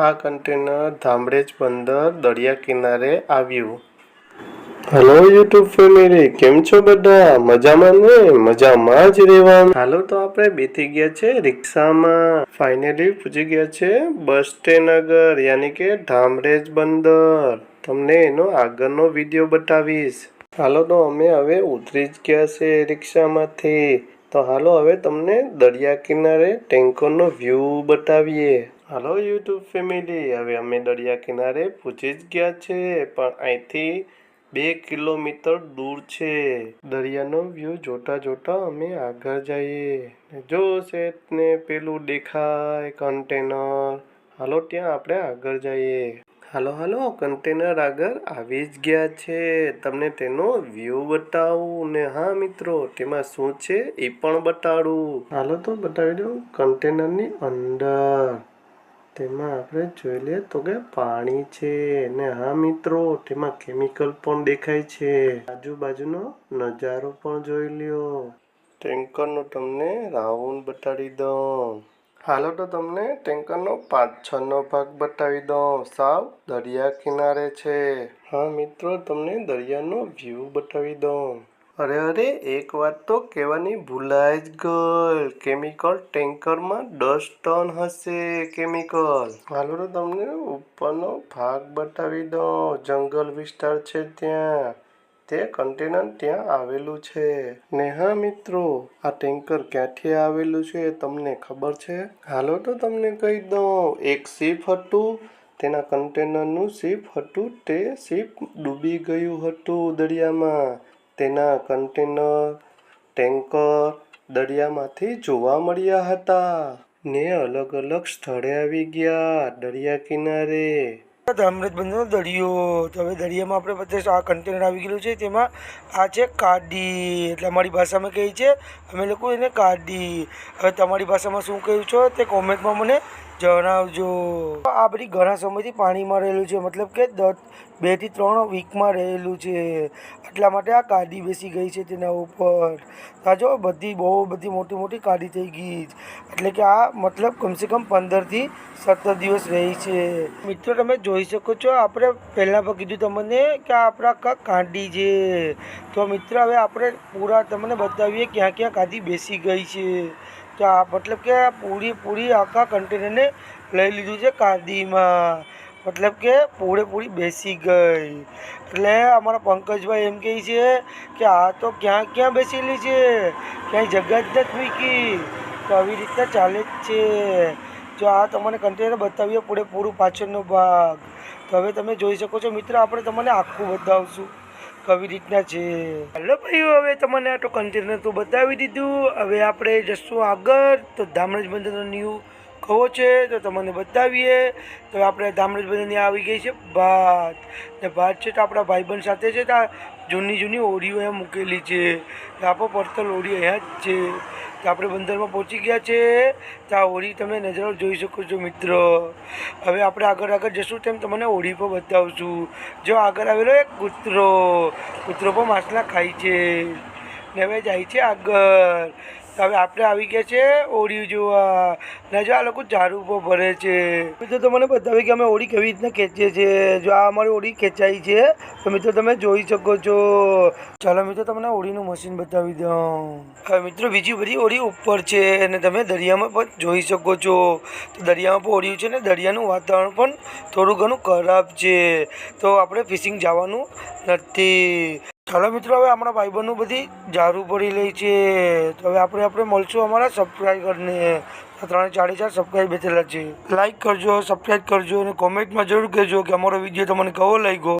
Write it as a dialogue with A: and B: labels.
A: આ કન્ટેનર ધામરેજ બંદર દરિયા કિનારે આવ્યું. હેલો યુટ્યુબ ફેમિલી કેમ છો બધા? મજામાં ને? મજામાં જ રહેવાનું. હાલો, તો આપણે બેસી ગયા છે રિક્ષામાં. ફાઇનલી પૂછી ગયા છે બસ સ્ટેન્ડ આગળ, યાની કે ધામરેજ બંદર. તમને એનો આગળનો વીડિયો બતાવીશ. હાલો, તો અમે હવે ઉતરી જ ગયા છે રિક્ષામાંથી. તો હાલો, હવે તમને દરિયા કિનારે ટેન્કરનો વ્યૂ બતાવીએ. હાલો યુટ્યુબ ફેમિલી હવે અમે દરિયા કિનારે પહોંચી જ ગયા છે, પણ અહીંથી બે કિલોમીટર દૂર છે. દરિયાનો વ્યૂ જોતા જોતા અમે આગળ જઈએ. જો સેટને પેલું દેખાય કન્ટેનર હાલો ત્યાં આપણે આગળ જઈએ. હાલો હાલો કન્ટેનર આગળ આવી જ ગયા છે. તમને તેનો વ્યૂ બતાવું ને હા મિત્રો, તેમાં શું છે એ પણ બતાડું. હાલો તો બતાવી દઉં કન્ટેનરની અંદર. તેમાં આપણે જોઈ લઈએ તો કે પાણી છે ને હા મિત્રો, તેમાં કેમિકલ પણ દેખાય છે. આજુબાજુનો નજારો પણ જોઈ લ્યો. ટેન્કરનો તમને રાઉન્ડ બતાડી દઉં. હાલો તો તમને ટેન્કરનો પાંચ છનો ભાગ બતાવી દઉં. સાવ દરિયા કિનારે છે. હા મિત્રો, તમને દરિયાનો વ્યૂ બતાવી દઉં. અરે અરે, એક વાત તો કહેવાની ભૂલાઈ જ ગઈ. કેમિકલ ટેન્કરમાં દસ ટન હશે કેમિકલ. હાલો તો તમને ઉપરનો ભાગ બતાવી દઉં. જંગલ વિસ્તાર છે ત્યાં. તે કન્ટેનર ત્યાં આવેલું છે. ને હા મિત્રો, આ ટેન્કર ક્યાંથી આવેલું છે તમને ખબર છે? હાલો તો તમને કહી દઉં. એક શિપ હતું. તેના કન્ટેનરનું શિપ હતું. તે શિપ ડૂબી ગયું હતું દરિયામાં. તેના કન્ટેનર, ટેન્કર દરિયામાંથી જોવા મળ્યા હતા. ને અલગ અલગ સ્થળે આવી ગયા દરિયા કિનારે.
B: ધામરજબંધનો દરિયો. તો હવે દરિયામાં આપણે બધા આ કન્ટેનર આવી ગયેલું છે. તેમાં આ છે કાડી. એટલે અમારી ભાષામાં કહે છે, અમે લોકો એને કાડી. હવે તમારી ભાષામાં શું કહ્યું છો તે કોમેન્ટમાં મને જણાવજો. આ બધી ઘણા સમયથી પાણીમાં રહેલું છે. મતલબ કે દસ બેથી ત્રણ વીકમાં રહેલું છે. એટલા માટે આ કાઢી બેસી ગઈ છે તેના ઉપર. આ જો બધી બહુ બધી મોટી મોટી કાઢી થઈ ગઈ એટલે કે આ મતલબ કમસે કમ પંદરથી સત્તર દિવસ રહી છે. મિત્રો, તમે જોઈ શકો છો, આપણે પહેલાં પણ કીધું તમને કે આપણા કાંડી છે. તો મિત્રો, હવે આપણે પૂરા તમને બતાવીએ ક્યાં ક્યાં કાઢી બેસી ગઈ છે. તો આ મતલબ કે પૂરી પૂરી આખા કન્ટેનરને લઈ લીધું છે કાંદીમાં મતલબ કે પૂરેપૂરી બેસી ગઈ. એટલે અમારા પંકજભાઈ એમ કહે છે કે આ તો ક્યાં ક્યાં બેસેલી છે? ક્યાંય જગ્યા જ નથી મૂકી. તો આવી રીતના ચાલે જ છે. જો આ તમને કન્ટેનર બતાવીએ પૂરેપૂરું પાછળનો ભાગ. તો હવે તમે જોઈ શકો છો, મિત્ર, આપણે તમને આખું બતાવશું. કવી રીતના છે. હલો ભાઈઓ, હવે તમને આ કન્ટેનર તો બતાવી દીધું. હવે આપણે જશું આગળ. તો ધામરજ બંદરનું ન્યૂ કહો છે તો તમને બતાવીએ. તો આપણે ધામરજ બંદરની આવી ગઈ છે. ભાત. ને ભાત છે તો આપણા ભાઈબંધ સાથે છે તો જૂની જૂની ઓળીઓ અહીંયા મૂકેલી છે. તો આપણો પડતલ ઓળી અહીંયા જ છે. તો આપણે બંદરમાં પહોંચી ગયા છે. તો આ ઓળી તમે નજરો જોઈ શકો છો મિત્રો. હવે આપણે આગળ આગળ જશું તેમ તમને ઓળી પર બતાવશું. જો આગળ આવેલો એક કૂતરો. કૂતરો પણ માછલા ખાય છે. ને હવે જાય છે આગળ. તો હવે આપણે આવી ગયા છે ઓળી જોવા. ને જો આ લોકો ઝાડુ ઉપર ભરે છે. મિત્રો તમને બતાવે કે અમે ઓળી કેવી રીતના ખેંચીએ છીએ. જો આ અમારી ઓળી ખેંચાઈ છે, તો મિત્રો, તમે જોઈ શકો છો. ચાલો મિત્રો, તમને ઓળીનું મશીન બતાવી દઉં. હવે મિત્રો, બીજી બધી ઓળી ઉપર છે અને તમે દરિયામાં પણ જોઈ શકો છો. તો દરિયામાં પણ ઓળ્યું છે ને દરિયાનું વાતાવરણ પણ થોડું ઘણું ખરાબ છે. તો આપણે ફિશિંગ જવાનું નથી. ચાલો મિત્રો, હવે આપણા ભાઈબંધનું બધી જારું પડી લઈ છે. તો હવે આપણે આપણે મળશું અમારા સબસ્ક્રાઈબરને ત્રણે ચારે ચાર સબસ્ક્રાઈબ બેઠેલા છે. લાઇક કરજો સબસ્ક્રાઈબ કરજો અને કોમેન્ટમાં જરૂર કહેજો કે અમારો વીડિયો તમને કેવો લાગ્યો?